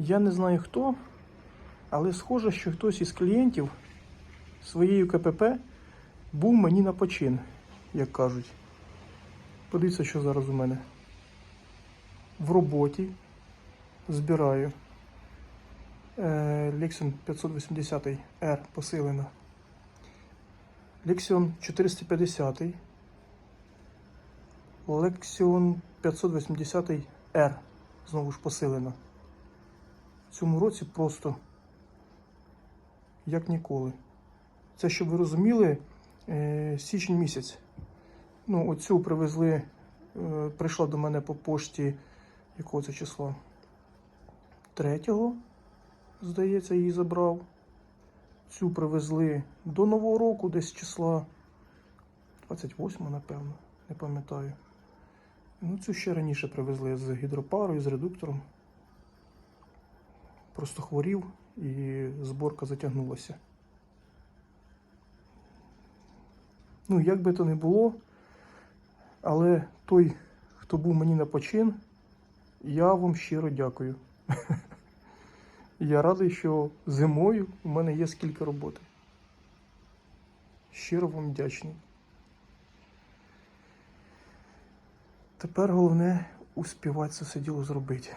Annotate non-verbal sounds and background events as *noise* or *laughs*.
Я не знаю хто, але схоже, що хтось із клієнтів своєю КПП був мені на почин, як кажуть. Подивіться, що зараз у мене. В роботі збираю. Lexion 580 R посилена. Lexion 450. Lexion 580 R. Знову ж посилена. Цьому році просто як ніколи. Це, щоб ви розуміли, е, січень місяць. Ну, оцю привезли, е, прийшла до мене по пошті якого це числа? Третього, здається, її забрав. Цю привезли до Нового року, десь числа 28, напевно, не пам'ятаю. Ну, цю ще раніше привезли з гідропарою, з редуктором. Просто хворів і зборка затягнулася. Ну, як би то не було, але той, хто був мені на почин, я вам щиро дякую. *laughs* Я радий, що зимою у мене є скільки роботи. Щиро вам вдячний. Тепер головне успівати це все діло зробити.